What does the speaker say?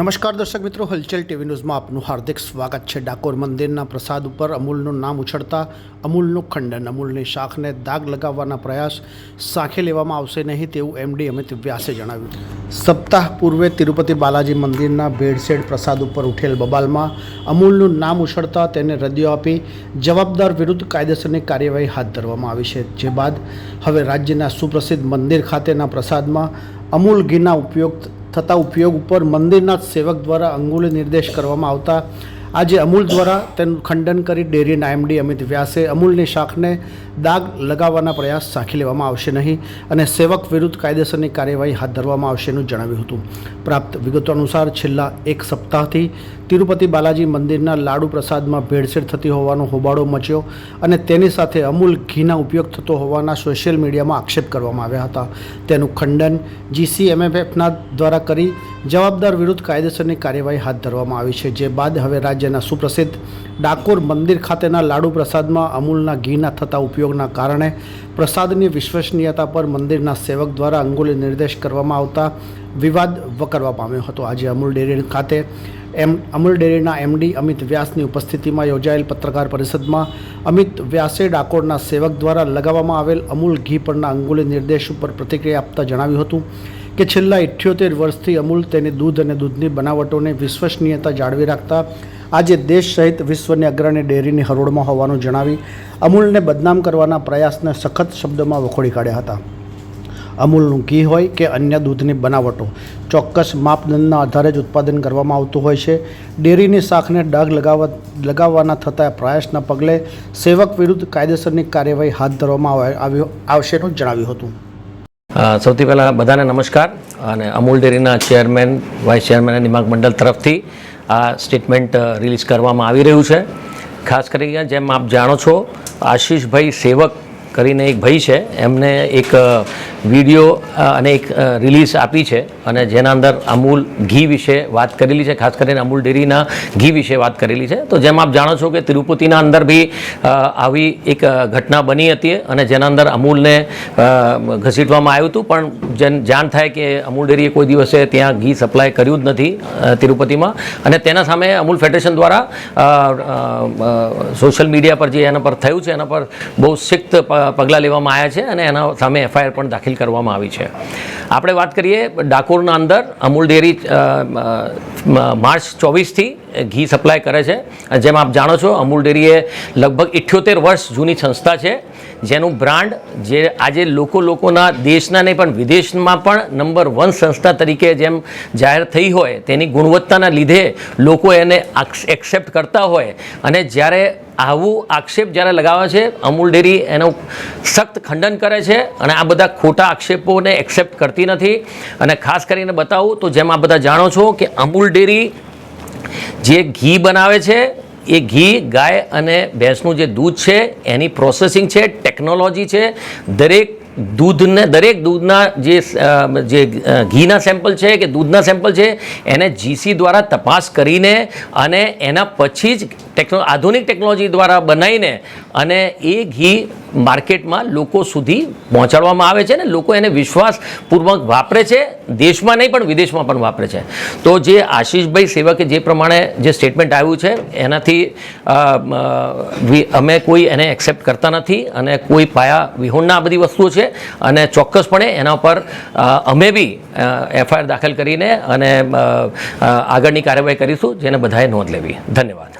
નમસ્કાર દર્શક મિત્રો, હલચલ ટીવી ન્યૂઝમાં આપનું હાર્દિક સ્વાગત છે. ડાકોર મંદિરના પ્રસાદ ઉપર અમૂલનું નામ ઉછળતા અમૂલનું ખંડન. અમૂલની શાખને દાગ લગાવવાના પ્રયાસ સાંખે લેવામાં આવશે નહીં તેવું એમડી અમિત વ્યાસે જણાવ્યું. સપ્તાહ પૂર્વે તિરુપતિ બાલાજી મંદિરના ભેળસેળ પ્રસાદ ઉપર ઉઠેલ બબાલમાં અમૂલનું નામ ઉછળતા તેને રદિયો આપી જવાબદાર વિરુદ્ધ કાયદેસરની કાર્યવાહી હાથ ધરવામાં આવી છે. જે બાદ હવે રાજ્યના સુપ્રસિદ્ધ મંદિર ખાતેના પ્રસાદમાં અમૂલ ઘીના ઉપયોગ થતા ઉપયોગ ઉપર મંદિરના સેવક દ્વારા અંગુલે નિર્દેશ કરવામાં આવતા આજે અમૂલ દ્વારા તેનું ખંડન કરી ડેરીના એમડી અમિત વ્યાસે અમૂલની શાખને દાગ લગાવવાના પ્રયાસ સાંખી લેવામાં આવશે નહીં અને સેવક વિરુદ્ધ કાયદેસરની કાર્યવાહી હાથ ધરવામાં આવશેનું જણાવ્યું હતું. પ્રાપ્ત વિગતો અનુસાર છેલ્લા એક સપ્તાહથી તિરુપતિ બાલાજી મંદિરના લાડુ પ્રસાદમાં ભેળસેળ થતી હોવાનો હોબાળો મચ્યો અને તેની સાથે અમૂલ ઘીના ઉપયોગ થતો હોવાના સોશિયલ મીડિયામાં આક્ષેપ કરવામાં આવ્યા હતા. તેનું ખંડન જીસીએમએફના દ્વારા કરી જવાબદાર વિરુદ્ધ કાયદેસરની કાર્યવાહી હાથ ધરવામાં આવી છે. જે બાદ હવે રાજ્યના સુપ્રસિદ્ધ ડાકોર મંદિર ખાતેના લાડુ પ્રસાદમાં અમૂલના ઘીના થતા ઉપયોગના કારણે પ્રસાદની વિશ્વસનીયતા પર મંદિરના સેવક દ્વારા અંગુલી નિર્દેશ કરવામાં આવતા વિવાદ વકરવા પામ્યો હતો. આજે અમૂલ ડેરી ખાતે એમ, અમૂલ ડેરીના એમડી અમિત વ્યાસની ઉપસ્થિતિમાં યોજાયેલ પત્રકાર પરિષદમાં અમિત વ્યાસે ડાકોરના સેવક દ્વારા લગાવવામાં આવેલ અમૂલ ઘી પરના અંગુલી નિર્દેશ ઉપર પ્રતિક્રિયા આપતા જણાવ્યું હતું. કે છેલ્લા ઇઠ્યોતેર વર્ષથી અમૂલ તેની દૂધ અને દૂધની બનાવટોને વિશ્વસનીયતા જાળવી રાખતા આજે દેશ સહિત વિશ્વની અગ્રણી ડેરીની હરોળમાં હોવાનું જણાવી અમૂલને બદનામ કરવાના પ્રયાસને સખત શબ્દોમાં વખોડી કાઢ્યા હતા. અમૂલનું ઘી હોય કે અન્ય દૂધની બનાવટો, ચોક્કસ માપદંડના આધારે જ ઉત્પાદન કરવામાં આવતું હોય છે. ડેરીની શાખને ડાઘ લગાવવા, લગાવવાના થતા પ્રયાસના પગલે સેવક વિરુદ્ધ કાયદેસરની કાર્યવાહી હાથ ધરવામાં આવે- આવ્યો, આવશેનું જણાવ્યું હતું. સૌથી પહેલાં બધાને નમસ્કાર અને અમૂલ ડેરીના ચેરમેન, વાઇસ ચેરમેન અને નિમાક મંડળ તરફથી આ સ્ટેટમેન્ટ રિલીઝ કરવામાં આવી રહ્યું છે. ખાસ કરીને જેમ આપ જાણો છો, આશીષભાઈ સેવક કરીને એક ભાઈ છે. એમને એક વીડિયો અને એક રિલીઝ આપી છે અને જેના અંદર અમૂલ ઘી વિશે વાત કરેલી છે, ખાસ કરીને અમૂલ ડેરીના ઘી વિશે વાત કરેલી છે. તો જેમ આપ જાણો છો કે તિરુપતિના અંદર બી આવી એક ઘટના બની હતી અને જેના અંદર અમૂલને ઘસીટવામાં આવ્યું હતું. પણ જેન, જાણ થાય કે અમૂલ ડેરીએ કોઈ દિવસે ત્યાં ઘી સપ્લાય કર્યું જ નથી તિરુપતિમાં. અને તેના સામે અમૂલ ફેડરેશન દ્વારા સોશિયલ મીડિયા પર જે એના પર થયું છે, એના પર બહુ શિક્ત પગલાં લેવામાં આવ્યા છે અને એના સામે એફઆઈઆર પણ દાખલ કરવામાં આવી છે. આપણે વાત કરીએ ડાકોરના અંદર અમૂલ ડેરી માર્ચ ચોવીસથી ઘી સપ્લાય કરે છે. જેમ આપ જાણો છો, અમૂલ ડેરી એ લગભગ ઇઠ્યોતેર વર્ષ જૂની સંસ્થા છે. જેનું બ્રાન્ડ જે આજે લોકો લોકોના દેશના નહીં, પણ વિદેશમાં પણ નંબર વન સંસ્થા તરીકે જેમ જાહેર થઈ હોય, તેની ગુણવત્તાના લીધે લોકો એને એક્સેપ્ટ કરતા હોય. અને જ્યારે આવું આક્ષેપ જ્યારે લગાવે છે, અમૂલ ડેરી એનું સખ્ત ખંડન કરે છે અને આ બધા ખોટા આક્ષેપોને એક્સેપ્ટ કરતી નથી. અને ખાસ કરીને બતાવું તો જેમ આ બધા જાણો છો કે અમૂલ ડેરી જે ઘી બનાવે છે, એ ઘી, ગાય અને ભેંસનું જે દૂધ છે, એની પ્રોસેસિંગ છે ટેકનોલોજી છે, દરેક દૂધને, દરેક દૂધના જે જે ઘીના સેમ્પલ છે કે દૂધના સેમ્પલ છે, એને જીસી દ્વારા તપાસ કરીને અને એના પછી જ ટેકનો, આધુનિક ટેકનોલોજી દ્વારા બનાવીને અને એ ઘી માર્કેટમાં લોકો સુધી પહોંચાડવામાં આવે છે ને લોકો એને વિશ્વાસપૂર્વક વાપરે છે. દેશમાં નહીં, પણ વિદેશમાં પણ વાપરે છે. તો જે આશીષભાઈ સેવકે જે પ્રમાણે જે સ્ટેટમેન્ટ આવ્યું છે, એનાથી અમે કોઈ એને એક્સેપ્ટ કરતા નથી અને કોઈ પાયા વિહોણના આ બધી વસ્તુઓ છે અને ચોક્કસપણે એના પર અમે બી એફઆઈઆર દાખલ કરીને અને આગળની કાર્યવાહી કરીશું, જેને બધાએ નોંધ લેવી. ધન્યવાદ.